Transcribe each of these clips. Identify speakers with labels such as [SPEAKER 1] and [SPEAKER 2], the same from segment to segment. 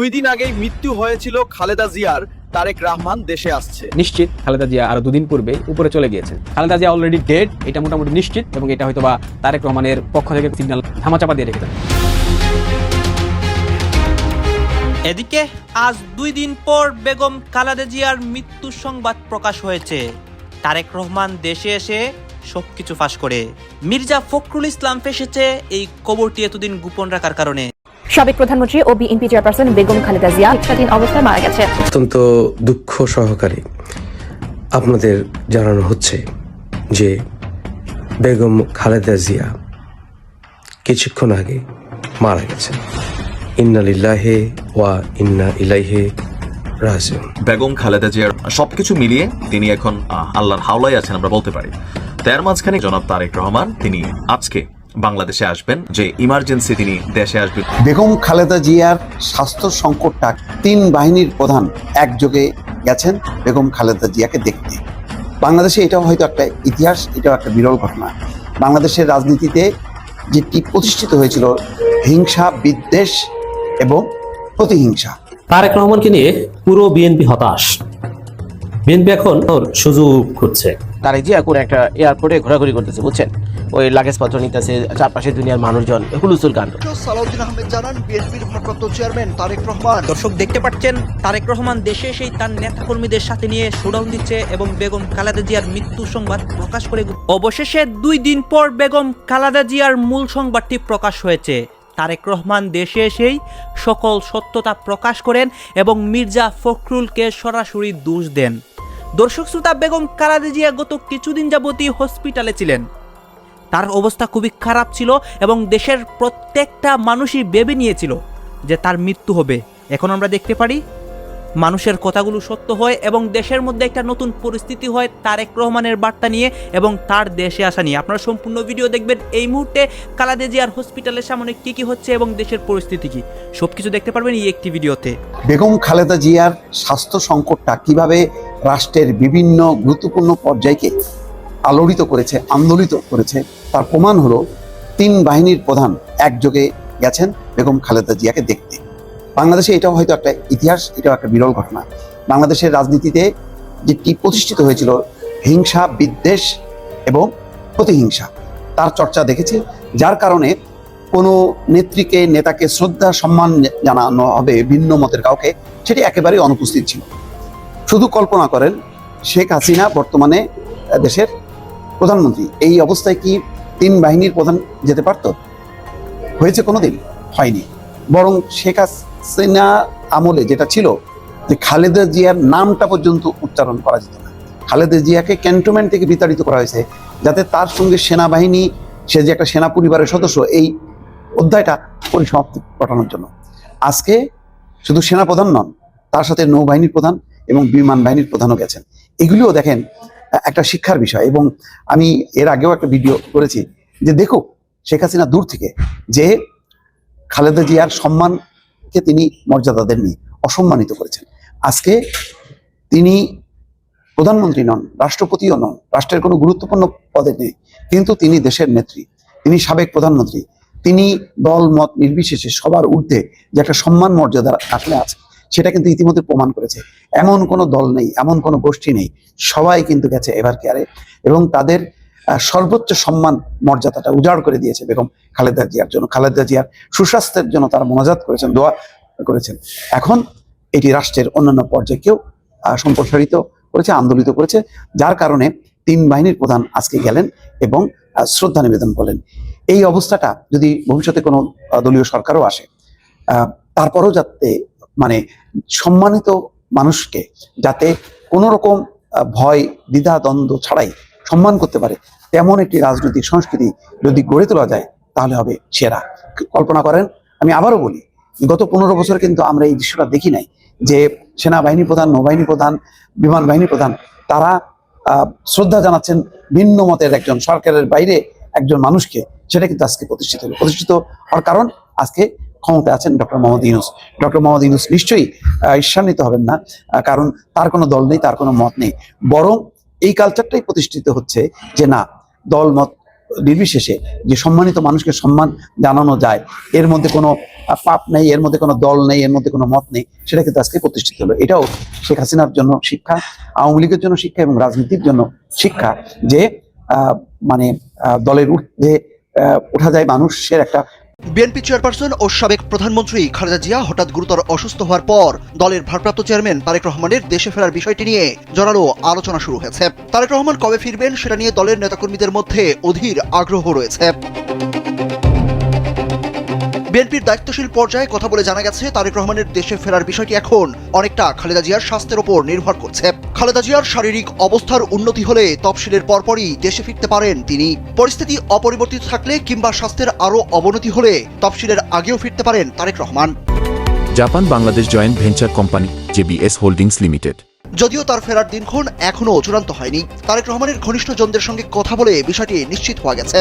[SPEAKER 1] দুই দিন আগেই মৃত্যু হয়েছিল খালেদা জিয়ার তারেক রহমান দেশে আসছে।
[SPEAKER 2] নিশ্চিত খালেদা জিয়া আরও দুদিন পূর্বে উপরে চলে গিয়েছেন। খালেদা জিয়া অলরেডি ডেড এটা মোটামুটি নিশ্চিত এবং এটা হয়তো বা তারেক রহমানের পক্ষ থেকে সিগন্যাল ধামাচাপা দিয়ে রেখেছেন
[SPEAKER 3] এদিকে আজ দুই দিন পর বেগম খালেদা জিয়ার মৃত্যুর সংবাদ প্রকাশ হয়েছে। তারেক রহমান দেশে এসে সবকিছু ফাঁস করে। মির্জা ফখরুল ইসলাম ফেসেছে এই কবরটি এতদিন গোপন রাখার কারণে।
[SPEAKER 4] সাবেক প্রধানমন্ত্রী ও বিএনপি চেয়ারপারসন বেগম খালেদা জিয়া চিকিৎসাধীন অবস্থায় মারা গেছে।
[SPEAKER 5] অত্যন্ত দুঃখ সহকারে আপনাদের জানানো হচ্ছে যে বেগম খালেদা জিয়া কিছুক্ষণ আগে মারা গেছেন। ইন্না লিল্লাহে ওয়া ইন্না ইলাইহে রাজিউন।
[SPEAKER 6] বেগম খালেদা জিয়ার সবকিছু মিলিয়ে তিনি এখন আল্লাহর হাওলায় আছেন আমরা বলতে পারি। তার মাঝখানে জনাব তারেক রহমান তিনি আজকে বাংলাদেশে আসবেন যে ইমার্জেন্সি তিনি দেশে আসবেন।
[SPEAKER 7] বেগম খালেদা জিয়ার স্বাস্থ্য সংকটটা তিন বাহিনীর প্রধান একযোগে গেছেন বেগম খালেদা জিয়াকে দেখতে। বাংলাদেশে এটাও হয়তো একটা ইতিহাস এটাও একটা বিরল ঘটনা। বাংলাদেশের রাজনীতিতে যেটি প্রতিষ্ঠিত হয়েছিল হিংসা বিদ্বেষ এবং প্রতিহিংসা।
[SPEAKER 8] তারেক রহমানকে নিয়ে পুরো বিএনপি হতাশ। বিএনপি এখন ওর সুযোগ খুঁজছে।
[SPEAKER 2] তারেক জিয়া করে একটা এয়ারপোর্টে ঘোরাঘুরি করতেছে বুঝছেন? ওই লাগেজ পত্র নিতেছে চারপাশে দুনিয়ার মানুষজন হুলুসুল কাণ্ড।
[SPEAKER 9] সালাউদ্দিন আহমেদ জানান বিএনপির ভারপ্রাপ্ত চেয়ারম্যান তারেক রহমান।
[SPEAKER 3] দর্শক দেখতে পাচ্ছেন তারেক রহমান দেশে এসেই তার নেতাকর্মীদের সাথে নিয়ে শোডাউন দিচ্ছে এবং বেগম খালেদা জিয়ার মৃত্যু সংবাদ প্রকাশ করে অবশেষে দুই দিন পর বেগম খালেদা জিয়ার মূল সংবাদটি প্রকাশ হয়েছে। তারেক রহমান দেশে এসেই সকল সত্যতা প্রকাশ করেন এবং মির্জা ফখরুলকে সরাসরি দোষ দেন। দর্শক শ্রোতা বেগম খালেদা জিয়া গত কিছুদিন যাবতই হসপিটালে ছিলেন। তার অবস্থা খুবই খারাপ ছিল এবং দেশের প্রত্যেকটা মানুষই ভেবে নিয়েছিল যে তার মৃত্যু হবে। এখন আমরা দেখতে পারি, মানুষের কথাগুলো সত্য হয় এবং দেশের মধ্যে একটা নতুন পরিস্থিতি হয় তারেক রহমানের বার্তা নিয়ে এবং তার দেশে আসা নিয়ে। আপনারা সম্পূর্ণ ভিডিও দেখবেন এই মুহূর্তে কালাদে জিয়ার হসপিটালের সামনে কি কি হচ্ছে এবং দেশের পরিস্থিতি কি। সবকিছু দেখতে পারবেন এই একটি ভিডিওতে।
[SPEAKER 7] বেগম খালেদা জিয়ার স্বাস্থ্য সংকটটা কীভাবে রাষ্ট্রের বিভিন্ন গুরুত্বপূর্ণ পর্যায়কে আলোড়িত করেছে, আন্দোলিত করেছে। তার প্রমাণ হলো তিন বাহিনীর প্রধান একযোগে গেছেন বেগম খালেদা জিয়াকে দেখতে। বাংলাদেশে এটাও হয়তো একটা ইতিহাস, এটাও একটা বিরল ঘটনা। বাংলাদেশের রাজনীতিতে যেটি প্রতিষ্ঠিত হয়েছিল হিংসা, বিদ্বেষ এবং প্রতিহিংসা। তার চর্চা দেখেছি, যার কারণে কোনো নেত্রীকে, নেতাকে শ্রদ্ধা, সম্মান জানানো হবে ভিন্ন মতের কাউকে, সেটি একেবারেই অনুপস্থিত ছিল। শুধু কল্পনা করেন শেখ হাসিনা বর্তমানে দেশের প্রধানমন্ত্রী, এই অবস্থায় কি তিন বাহিনীর প্রধান যেতে পারত? হয়েছে কোনোদিন? হয়নি। বরং শেখ হাসিনা আমলে যেটা ছিল যে খালেদা জিয়ার নামটা পর্যন্ত উচ্চারণ করা যেত না। খালেদা জিয়াকে ক্যান্টনমেন্ট থেকে বিতাড়িত করা হয়েছে যাতে তার সঙ্গে সেনাবাহিনী, সে যে একটা সেনা পরিবারের সদস্য, এই অধ্যায়টা পরিসমাপ্তি ঘটানোর জন্য। আজকে শুধু সেনা প্রধান নন, তার সাথে নৌবাহিনীর প্রধান এবং বিমান বাহিনীর প্রধানও গেছেন। এগুলিও দেখেন একটা শিক্ষার বিষয় এবং আমি এর আগেও একটা ভিডিও করেছি যে দেখো শেখ হাসিনা দূর থেকে যে খালেদা জিয়ার সম্মানকে তিনি মর্যাদা দেননি, অসম্মানিত করেছেন। আজকে তিনি প্রধানমন্ত্রী নন, রাষ্ট্রপতিও নন, রাষ্ট্রের কোনো গুরুত্বপূর্ণ পদে নেই, কিন্তু তিনি দেশের নেত্রী, তিনি সাবেক প্রধানমন্ত্রী, তিনি দল, মত নির্বিশেষে সবার ঊর্ধ্বে যে একটা সম্মান মর্যাদা আসলে আছে সেটা কিন্তু ইতিমধ্যে প্রমাণ করেছে। এমন কোনো দল নেই, এমন কোনো গোষ্ঠী নেই। সবাই কিন্তু গেছে এভার কেয়ারে এবং তাদের সর্বোচ্চ সম্মান মর্যাদাটা উজাড় করে দিয়েছে বেগম খালেদা জিয়ার জন্য। খালেদা জিয়ার সুস্বাস্থ্যের জন্য তারা মোনাজাত করেছেন, দোয়া করেছেন। এখন এটি রাষ্ট্রের অন্যান্য পর্যায়কেও সম্প্রসারিত করেছে, আন্দোলিত করেছে, যার কারণে তিন বাহিনীর প্রধান আজকে গেলেন এবং শ্রদ্ধা নিবেদন করলেন। এই অবস্থাটা যদি ভবিষ্যতে কোনো দলীয় সরকারও আসে তারপরেও যাতে মানে সম্মানিত মানুষকে যাতে কোনো রকম ভয়, দ্বিধা, দ্বন্দ্ব ছাড়াই সম্মান করতে পারে, তেমন একটি রাজনৈতিক সংস্কৃতি যদি গড়ে তোলা যায়, তাহলে হবে সেরা। কল্পনা করেন, আমি আবারও বলি, গত পনেরো বছর কিন্তু আমরা এই দৃশ্যটা দেখি নাই, যে সেনাবাহিনী প্রধান, নৌবাহিনী প্রধান, বিমান বাহিনী প্রধান, তারা শ্রদ্ধা জানাচ্ছেন ভিন্ন মতের একজন সরকারের বাইরে একজন মানুষকে, সেটা কিন্তু আজকে প্রতিষ্ঠিত হলো। প্রতিষ্ঠিত হওয়ার কারণ আজকে ক্ষমতায় আছেন ডক্টর মোহাম্মদ ইউনুস। ডক্টর মোহাম্মদ ইউনুস নিশ্চয়ই ঈর্ষান্বিত হবেন না কারণ তার কোনো দল নেই, তার কোনো মত নেই। বরং এই কালচারটাই প্রতিষ্ঠিত হচ্ছে যে না দল মত নির্বিশেষে যে সম্মানিত মানুষকে সম্মান জানানো যায়, এর মধ্যে কোনো পাপ নেই, এর মধ্যে কোনো দল নেই, এর মধ্যে কোনো মত নেই, সেটা কিন্তু আজকে প্রতিষ্ঠিত হলো। এটাও শেখ হাসিনার জন্য শিক্ষা, আওয়ামী লীগের জন্য শিক্ষা এবং রাজনীতির জন্য শিক্ষা যে মানে দলের ঊর্ধ্বে ওঠা যায় মানুষের একটা
[SPEAKER 9] বিএনপি চেয়ারপারসন ও সাবেক প্রধানমন্ত্রী খালেদা জিয়া হঠাৎ গুরুতর অসুস্থ হওয়ার পর দলের ভারপ্রাপ্ত চেয়ারম্যান তারেক রহমানের দেশে ফেরার বিষয়টি নিয়ে জোরালো আলোচনা শুরু হয়েছে। তারেক রহমান কবে ফিরবেন সেটা নিয়ে দলের নেতাকর্মীদের মধ্যে অধীর আগ্রহ রয়েছে। বিএনপির দায়িত্বশীল পর্যায়ে কথা বলে জানা গেছে তারেক রহমানের দেশে ফেরার বিষয়টি এখন অনেকটা খালেদা জিয়ার স্বাস্থ্যের ওপর নির্ভর করছে। খালেদা জিয়ার শারীরিক অবস্থার উন্নতি হলে তফসিলের পরপরই দেশে ফিরতে পারেন তিনি। পরিস্থিতি অপরিবর্তিত থাকলে কিংবা স্বাস্থ্যের আরও অবনতি হলে তফসিলের আগেও ফিরতে পারেন Tarique Rahman.
[SPEAKER 10] Japan Bangladesh joint venture company JBS holdings limited.
[SPEAKER 9] যদিও তার ফেরার দিনক্ষণ এখনও চূড়ান্ত হয়নি তারেক রহমানের ঘনিষ্ঠজনদের সঙ্গে কথা বলে বিষয়টি নিশ্চিত হওয়া গেছে।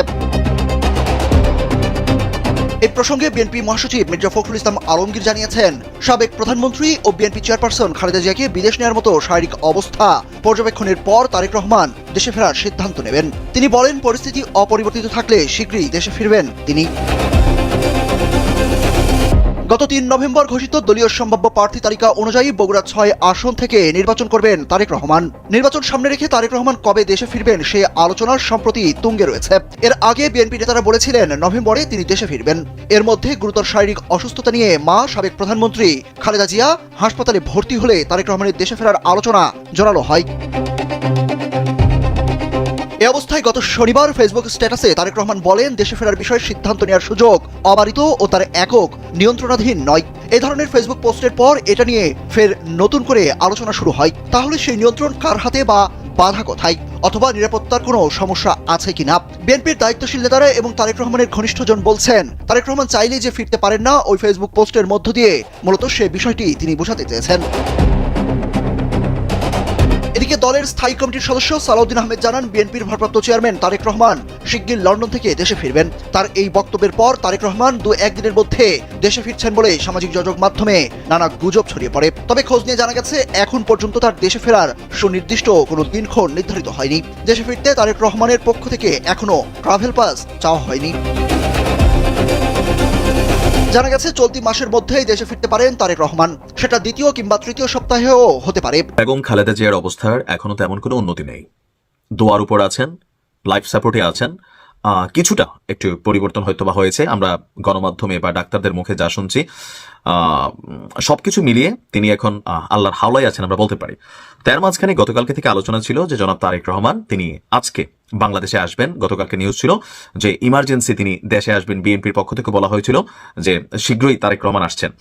[SPEAKER 9] এই প্রসঙ্গে বিএনপি মহাসচিব মির্জা ফখরুল ইসলাম আলমগীর জানিয়েছেন, সাবেক প্রধানমন্ত্রী ও বিএনপি চেয়ারপারসন খালেদা জিয়াকে বিদেশ নেওয়ার মতো শারীরিক অবস্থা পর্যবেক্ষণের পর তারেক রহমান দেশে ফেরার সিদ্ধান্ত নেবেন। তিনি বলেন, পরিস্থিতি অপরিবর্তিত থাকলে শীঘ্রই দেশে ফিরবেন তিনি। গত তিন নভেম্বর ঘোষিত দলীয় সম্ভাব্য প্রার্থী তালিকা অনুযায়ী বগুড়া ছয় আসন থেকে নির্বাচন করবেন তারেক রহমান। নির্বাচন সামনে রেখে তারেক রহমান কবে দেশে ফিরবেন সে আলোচনার সম্প্রতি তুঙ্গে রয়েছে। এর আগে বিএনপি নেতারা বলেছিলেন, নভেম্বরে তিনি দেশে ফিরবেন। এর মধ্যে গুরুতর শারীরিক অসুস্থতা নিয়ে মা, সাবেক প্রধানমন্ত্রী খালেদা জিয়া হাসপাতালে ভর্তি হলে তারেক রহমানের দেশে ফেরার আলোচনা জোরালো হয়। এ অবস্থায় গত শনিবার ফেসবুক স্ট্যাটাসে তারেক রহমান বলেন, দেশে ফেরার বিষয়ে সিদ্ধান্ত নেওয়ার সুযোগ অবারিত ও তার একক নিয়ন্ত্রণাধীন নয়। এ ধরনের ফেসবুক পোস্টের পর এটা নিয়ে ফের নতুন করে আলোচনা শুরু হয়। তাহলে সেই নিয়ন্ত্রণ কার হাতে বা বাধা কোথায়? অথবা নিরাপত্তার কোনো সমস্যা আছে কিনা? বিএনপির দায়িত্বশীল নেতারা এবং তারেক রহমানের ঘনিষ্ঠজন বলছেন, তারেক রহমান চাইলেই যে ফিরতে পারেন না, ওই ফেসবুক পোস্টের মধ্য দিয়ে মূলত সে বিষয়টি তিনি বোঝাতে চেয়েছেন। এদিকে দলের স্থায়ী কমিটির সদস্য সালাউদ্দিন আহমেদ জানান, বিএনপির ভারপ্রাপ্ত চেয়ারম্যান তারেক রহমান শিগগির লন্ডন থেকে দেশে ফিরবেন। তার এই বক্তব্যের পর তারেক রহমান দু, একদিনের মধ্যে দেশে ফিরছেন বলে সামাজিক যোগাযোগ মাধ্যমে নানা গুজব ছড়িয়ে পড়ে। তবে খোঁজ নিয়ে জানা গেছে, এখন পর্যন্ত তার দেশে ফেরার সুনির্দিষ্ট কোনো দিনক্ষণ নির্ধারিত হয়নি। দেশে ফিরতে তারেক রহমানের পক্ষ থেকে এখনও ট্রাভেল পাস চাওয়া হয়নি। জানা গেছে, চলতি মাসের মধ্যেই দেশে ফিরতে পারেন তারেক রহমান। সেটা দ্বিতীয় কিংবা তৃতীয় সপ্তাহেও হতে পারে।
[SPEAKER 6] বেগম খালেদা জিয়ার অবস্থার এখনও তেমন কোনো উন্নতি নেই। দোয়ার উপর আছেন, লাইফ সাপোর্টে আছেন কিছুটা একটু পরিবর্তন হয়তো বা হয়েছে। আমরা গণমাধ্যমে বা ডাক্তারদের মুখে যা শুনছি আহ, উম, সবকিছু মিলিয়ে তিনি এখন আল্লাহর হাওলায় আছেন আমরা বলতে পারি। তার মাঝখানে গতকালকে থেকে আলোচনা ছিল যে জনাব তারেক রহমান তিনি আজকে বাংলাদেশে আসবেন। গতকালকে নিউজ ছিল যে ইমার্জেন্সি তিনি দেশে আসবেন। বিএনপির পক্ষ থেকে বলা হয়েছিল যে শীঘ্রই তারেক রহমান আসছেন।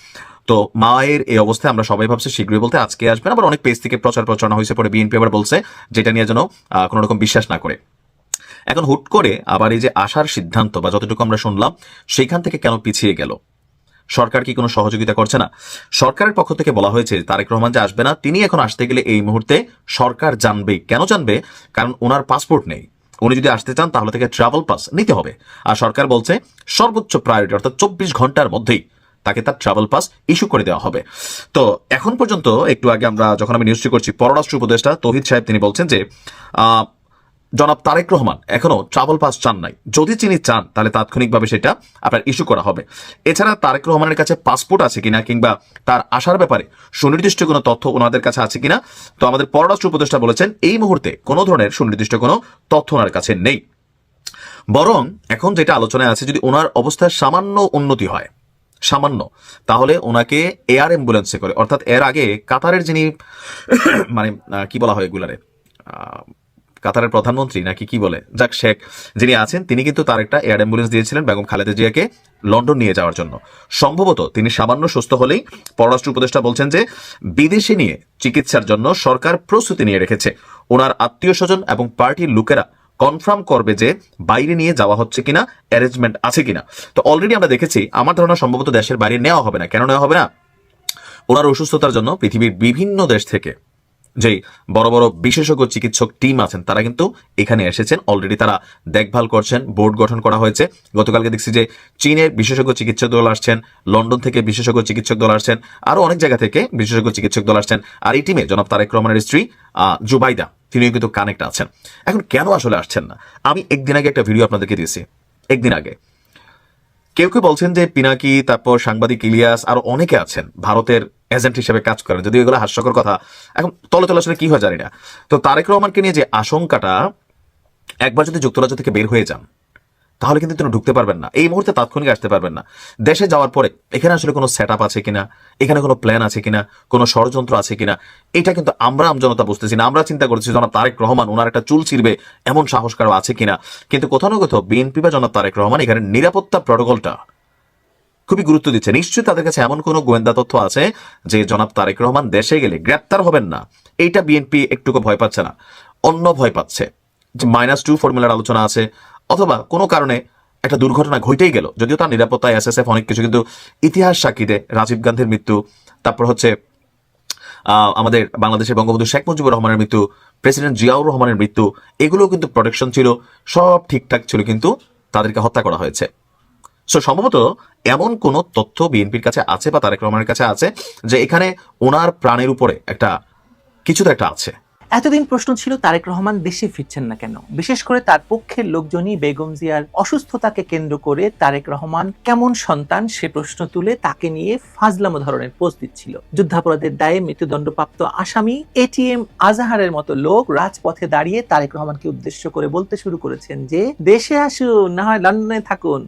[SPEAKER 6] তো মায়ের এই অবস্থায় আমরা সবাই ভাবছি শীঘ্রই বলতে আজকে আসবেন। আবার অনেক পেজ থেকে প্রচার প্রচারণা হয়েছে পরে বিএনপি আবার বলছে যেটা নিয়ে যেন কোনো রকম বিশ্বাস না করে। এখন হুট করে আবার এই যে আসার সিদ্ধান্ত বা যতটুকু আমরা শুনলাম, সেইখান থেকে কেন পিছিয়ে গেল? সরকার কি কোনো সহযোগিতা করছে না? সরকারের পক্ষ থেকে বলা হয়েছে, তারেক রহমান যে আসবে না, তিনি এখন আসতে গেলে এই মুহূর্তে সরকার জানবে কেন জানবে? কারণ ওনার পাসপোর্ট নেই। উনি যদি আসতে চান, তাহলে থেকে ট্রাভেল পাস নিতে হবে। আর সরকার বলছে, সর্বোচ্চ প্রায়োরিটি অর্থাৎ চব্বিশ ঘণ্টার মধ্যেই তাকে তার ট্রাভেল পাস ইস্যু করে দেওয়া হবে। তো এখন পর্যন্ত, একটু আগে আমরা যখন আমি নিউজটি করছি, পররাষ্ট্র উপদেষ্টা তহিদ সাহেব তিনি বলছেন যে জনাব তারেক রহমান এখনও ট্রাভেল পাস চান নাই। যদি তিনি চান, তাহলে তাৎক্ষণিকভাবে সেটা আপনার ইস্যু করা হবে। এছাড়া তারেক রহমানের কাছে পাসপোর্ট আছে কিনা কিংবা তার আসার ব্যাপারে সুনির্দিষ্ট কোনো তথ্য ওনাদের কাছে আছে কিনা, তো আমাদের পররাষ্ট্র উপদেষ্টা বলেছেন, এই মুহূর্তে কোনো ধরনের সুনির্দিষ্ট কোনো তথ্য ওনার কাছে নেই। বরং এখন যেটা আলোচনায় আছে, যদি ওনার অবস্থায় সামান্য উন্নতি হয়, সামান্য, তাহলে ওনাকে এয়ার অ্যাম্বুলেন্সে করে, অর্থাৎ এর আগে কাতারের যিনি মানে কি বলা হয় এগুলারে কাতারের প্রধানমন্ত্রী নাকি কি বলে? যাক, শেখ যিনি আছেন, তিনি কিন্তু তার একটা এয়ার অ্যাম্বুলেন্স দিয়েছিলেন বেগম খালেদা জিয়াকে লন্ডন নিয়ে যাওয়ার জন্য। সম্ভবত তিনি সামান্য সুস্থ হলেই পররাষ্ট্র উপদেষ্টা বলছেন যে, বিদেশে নিয়ে চিকিৎসার জন্য সরকার প্রস্তুতি নিয়ে রেখেছে। ওনার আত্মীয় স্বজন এবং পার্টির লোকেরা কনফার্ম করবে যে, বাইরে নিয়ে যাওয়া হচ্ছে কিনা, অ্যারেঞ্জমেন্ট আছে কিনা। তো অলরেডি আমরা দেখেছি, আমার ধারণা সম্ভবত দেশের বাইরে নেওয়া হবে না। কেন নেওয়া হবে না? ওনার অসুস্থতার জন্য পৃথিবীর বিভিন্ন দেশ থেকে যেই বড় বড় বিশেষজ্ঞ চিকিৎসক টিম আছেন, তারা কিন্তু এখানে এসেছেন। অলরেডি তারা দেখভাল করছেন, বোর্ড গঠন করা হয়েছে। গতকালকে দেখছি যে চীনের বিশেষজ্ঞ চিকিৎসক দল আসছেন, লন্ডন থেকে বিশেষজ্ঞ চিকিৎসক দল আসছেন আরও অনেক জায়গা থেকে বিশেষজ্ঞ চিকিৎসক দল আসছেন। আর এই টিমে জনাব তারেক রহমানের স্ত্রী জুবাইদা, তিনিও কিন্তু কানেক্ট আছেন। এখন কেন আসলে আসছেন না? আমি একদিন আগে একটা ভিডিও আপনাদেরকে দিয়েছি, একদিন আগে। কেউ কেউ বলছেন যে পিনাকি, তারপর সাংবাদিক ইলিয়াস আরও অনেকে আছেন, ভারতের এজেন্ট হিসেবে কাজ করেন যদি এগুলো হাস্যকর কথা। এখন তলে তলে আসলে কি হয় জানি না। তো তারেক রহমানকে নিয়ে যে আশঙ্কাটা, একবার যদি যুক্তরাজ্য থেকে বের হয়ে যান, তাহলে কিন্তু তিনি ঢুকতে পারবেন না। এই মুহূর্তে তাৎক্ষণিক আসতে পারবেন না। দেশে যাওয়ার পরে, এখানে আসলে কোনো সেট আছে কিনা? এখানে কোনো প্ল্যান আছে কিনা? কোনো ষড়যন্ত্র আছে কিনা? এটা কিন্তু আমরা আমজনতা বুঝতেছি না। আমরা চিন্তা করছি জনাব তারেক রহমান ওনার একটা চুল ছিঁড়বে, এমন সাহস কারও আছে কিনা? কিন্তু কোথাও না কোথাও বিএনপি বা জনাব তারেক রহমান, এখানে নিরাপত্তা প্রটোকলটা খুবই গুরুত্ব দিচ্ছে। নিশ্চয়ই তাদের কাছে এমন কোনো গোয়েন্দা তথ্য আছে যে জনাব তারেক রহমান দেশে গেলে গ্রেপ্তার হবেন না। এইটা বিএনপি একটুকু ভয় পাচ্ছে না। অন্য ভয় পাচ্ছে। যে মাইনাস টু ফর্মুলার আলোচনা আছে। অথবা কোনো কারণে একটা দুর্ঘটনা ঘটেই গেল। যদিও তার নিরাপত্তায় এসএসএফ অনেক কিছু, কিন্তু ইতিহাস সাক্ষী দেয় রাজীব গান্ধীর মৃত্যু, তারপর হচ্ছে আমাদের বাংলাদেশের বঙ্গবন্ধু শেখ মুজিবুর রহমানের মৃত্যু, প্রেসিডেন্ট জিয়াউর রহমানের মৃত্যু এগুলো কিন্তু প্রোটেকশন ছিল। সব ঠিকঠাক ছিল, কিন্তু তাদেরকে হত্যা করা হয়েছে। সো সম্ভবত এমন কোন তথ্য বিএনপির কাছে আছে বা তারেক রহমানের কাছে আছে যে এখানে ওনার প্রাণের উপরে একটা কিছু তো একটা আছে।
[SPEAKER 11] এতদিন প্রশ্ন ছিল, তারেক রহমান দেশে ফিরছেন না কেন? বিশেষ করে তার পক্ষের লোকজনই বেগম জিয়ার অসুস্থতাকে কেন্দ্র করে তারেক রহমান কেমন সন্তান সে প্রশ্ন তুলে তাকে নিয়ে ফাজলামো ধরনের পোস্ট দিচ্ছিল। যুদ্ধাপরাধের দায়ে মৃত্যুদণ্ডপ্রাপ্ত আসামি এটিএম আজাহারের মতো লোক রাজপথে দাঁড়িয়ে তারেক রহমানকে উদ্দেশ্য করে বলতে শুরু করেছেন যে, দেশে আসুন, না হয় লন্ডনে থাকুন।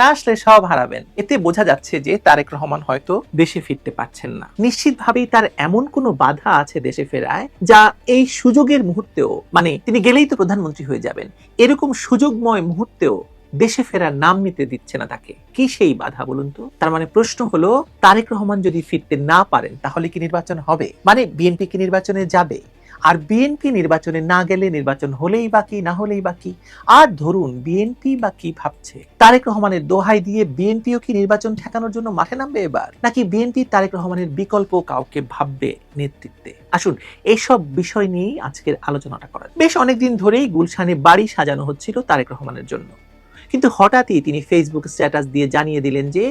[SPEAKER 11] না আসলে সব হারাবেন। এতে বোঝা যাচ্ছে যে তারেক রহমান হয়তো দেশে ফিরতে পারছেন না। নিশ্চিতভাবেই তার এমন কোনো বাধা আছে দেশে ফেরায়, যা এই সুযোগের মুহূর্তেও মানে তিনি গেলেই তো প্রধানমন্ত্রী হয়ে যাবেন, এরকম সুযোগময় মুহূর্তেও দেশে ফেরার নাম নিতে দিচ্ছে না তাকে। কি সেই বাধা বলুন তো? তার মানে প্রশ্ন হলো, তারেক রহমান যদি ফিরতে না পারেন, তাহলে কি নির্বাচন হবে? মানে বিএনপি কি নির্বাচনে যাবে? আর বিএনপি নির্বাচনে না গেলে নির্বাচন হলেই বাকি না হলেই বাকি আর ধরুন বিএনপি বা কি ভাবছে? তারেক রহমানের দোহাই দিয়ে বিএনপিও কি নির্বাচন ঠেকানোর জন্য মাঠে নামবে এবার? নাকি বিএনপি তারেক রহমানের বিকল্প কাউকে ভাববে নেতৃত্বে? আসুন এইসব বিষয় নিয়েই আজকের আলোচনাটা করা বেশ অনেকদিন ধরেই গুলশানে বাড়ি সাজানো হচ্ছিল তারেক রহমানের জন্য। কিন্তু হঠাৎই তিনি ফেসবুক স্ট্যাটাস দিয়ে জানিয়ে দিলেন যে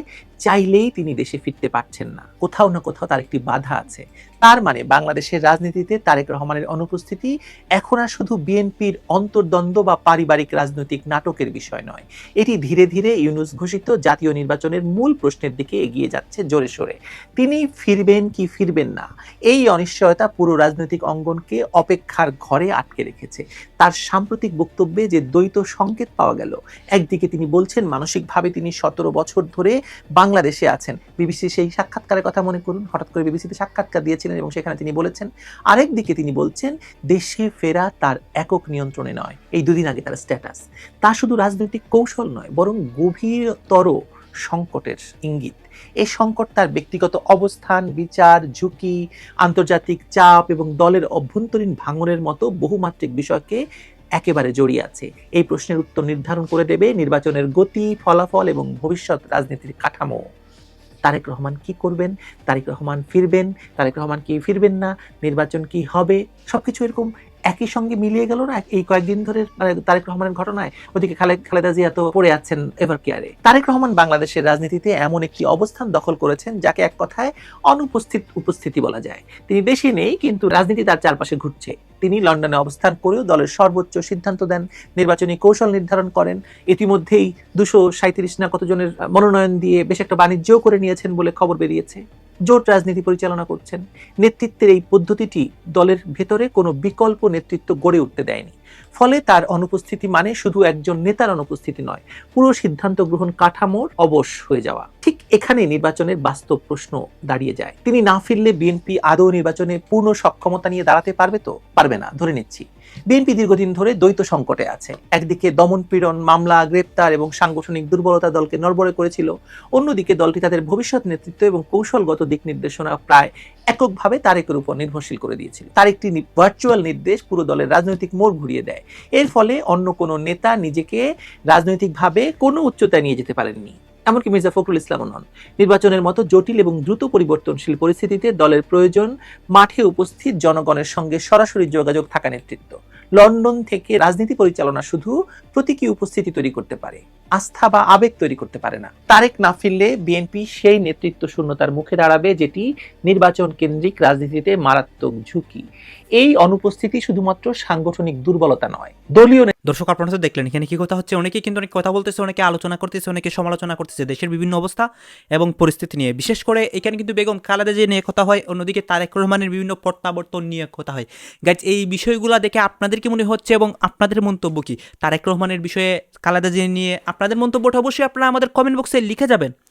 [SPEAKER 11] চাইলেই তিনি দেশে ফিরতে পারছেন না। কোথাও না কোথাও তার একটি বাধা আছে। তার মানে বাংলাদেশের রাজনীতিতে তারেক রহমানের অনুপস্থিতি এখন আর শুধু বিএনপির অন্তর্দ্বন্দ্ব বা পারিবারিক রাজনৈতিক নাটকের বিষয় নয়। এটি ধীরে ধীরে ইউনুস ঘোষিত জাতীয় নির্বাচনের মূল প্রশ্নের দিকে এগিয়ে যাচ্ছে জোরে সোরে। তিনি ফিরবেন কি ফিরবেন না, এই অনিশ্চয়তা পুরো রাজনৈতিক অঙ্গনকে অপেক্ষার ঘরে আটকে রেখেছে। তার সাম্প্রতিক বক্তব্যে যে দ্বৈত সংকেত পাওয়া গেল একদিকে তিনি বলছেন, মানসিকভাবে তিনি সতেরো বছর ধরে বাংলাদেশে আছেন। বিবিসি সেই সাক্ষাৎকারের কথা মনে করুন। হঠাৎ করে বিবিসিতে সাক্ষাৎকার দিয়েছিলেন এবং সেখানে তিনি বলেছেন, আরেক দিকে তিনি বলছেন, দেশে ফেরা তার একক নিয়ন্ত্রণে নয়। এই দুদিন আগে তার স্ট্যাটাস তা শুধু রাজনৈতিক কৌশল নয়, বরং গভীরতর সংকটের ইঙ্গিত। এই সংকট তার ব্যক্তিগত অবস্থান, বিচার, ঝুঁকি, আন্তর্জাতিক চাপ এবং দলের অভ্যন্তরীণ ভাঙনের মতো বহুমাত্রিক বিষয়কে একেবারে জড়িয়ে আছে। এই প্রশ্নের উত্তর নির্ধারণ করে দেবে নির্বাচনের গতি, ফলাফল এবং ভবিষ্যৎ রাজনীতির কাঠামো। তারেক রহমান কি করবেন? তারেক রহমান ফিরবেন। তারেক রহমান কি ফিরবেন না? নির্বাচন কি হবে? সবকিছু এরকম একই সঙ্গে মিলিয়ে গেল না? এই কয়েকদিন ধরে মানে তারেক রহমানের ঘটনায় ওদিকে খালেদা জিয়া তো পড়ে আছেন এভার কেয়ারে। তারেক রহমান বাংলাদেশের রাজনীতিতে এমন একটি অবস্থান দখল করেছেন যাকে এক কথায় অনুপস্থিত উপস্থিতি বলা যায়। তিনি দেশে নেই, কিন্তু রাজনীতি তার চারপাশে ঘুরছে। তিনি লন্ডনে অবস্থান করেও দলের সর্বোচ্চ সিদ্ধান্ত দেন, নির্বাচনী কৌশল নির্ধারণ করেন। ইতিমধ্যেই দুশো সাঁত্রিশ না কতজনের মনোনয়ন দিয়ে বেশ একটা বাণিজ্যও করে নিয়েছেন বলে খবর বেরিয়েছে। জোট রাজনীতি পরিচালনা করছেন। নেতৃত্বের এই পদ্ধতিটি দলের ভেতরে কোনো বিকল্প নেতৃত্ব গড়ে উঠতে দেয়নি। ফলে তার অনুপস্থিতি মানে শুধু একজন নেতার অনুপস্থিতি নয়, পুরো সিদ্ধান্ত গ্রহণ কাঠামোর অবশ হয়ে যাওয়া। ঠিক এখানে নির্বাচনের বাস্তব প্রশ্ন দাঁড়িয়ে যায়। তিনি না ফিরলে বিএনপি আদৌ নির্বাচনে পূর্ণ সক্ষমতা নিয়ে দাঁড়াতে পারবে তো? পারবে না। ধরে নিচ্ছি। বিএনপি দীর্ঘদিন ধরে দ্বৈত সংকটে আছে। একদিকে দমন পীড়ন, মামলা, গ্রেপ্তার এবং সাংগঠনিক দুর্বলতা দলকে নড়বড়ে করেছিল, অন্যদিকে দলটি তাদের ভবিষ্যৎ নেতৃত্ব এবং কৌশলগত দিক নির্দেশনা প্রায় এককভাবে তারেকের উপর নির্ভরশীল করে দিয়েছিল। তার একটি ভার্চুয়াল নির্দেশ পুরো দলের রাজনৈতিক মোড় ঘুরিয়ে দেয়। এর ফলে অন্য কোনো নেতা নিজেকে রাজনৈতিকভাবে কোনো উচ্চতায় নিয়ে যেতে পারেননি। এমনকি মির্জা ফখরুল ইসলামও নন। নির্বাচনের মতো জটিল এবং দ্রুত পরিবর্তনশীল পরিস্থিতিতে দলের প্রয়োজন, মাঠে উপস্থিত জনগণের সঙ্গে সরাসরি যোগাযোগ থাকা নেতৃত্ব। লন্ডন থেকে রাজনীতি পরিচালনা শুধু প্রতীকী উপস্থিতি তৈরি করতে পারে, আস্থা বা আবেগ তৈরি করতে পারে না। তারেক না ফিরলে বিএনপি সেই নেতৃত্ব শূন্যতার মুখে দাঁড়াবে, যেটি নির্বাচন কেন্দ্রিক রাজনীতিতে মারাত্মক ঝুঁকি। এই অনুপস্থিতি শুধুমাত্র সাংগঠনিক দুর্বলতা নয়। দলীয়
[SPEAKER 3] দর্শক, আপনারা দেখলেন, এখানে কি কথা হচ্ছে? অনেকেই কিন্তু অনেক কথা বলতেছে, অনেকে আলোচনা করতেছে, অনেকে সমালোচনা করতেছে, দেশের বিভিন্ন অবস্থা এবং পরিস্থিতি নিয়ে। বিশেষ করে এখানে কিন্তু বেগম খালেদা যে নিয়ে কথা হয়, অন্যদিকে তারেক রহমানের বিভিন্ন প্রত্যাবর্তন নিয়ে কথা হয়। গাইজ এই বিষয়গুলো দেখে আপনাদের কি মনে হচ্ছে এবং আপনাদের মন্তব্য কি? তারেক রহমানের বিষয়ে খালেদা জিয়া নিয়ে আপনাদের মন্তব্যটা অবশ্যই আপনারা আমাদের কমেন্ট বক্সে লিখে যাবেন।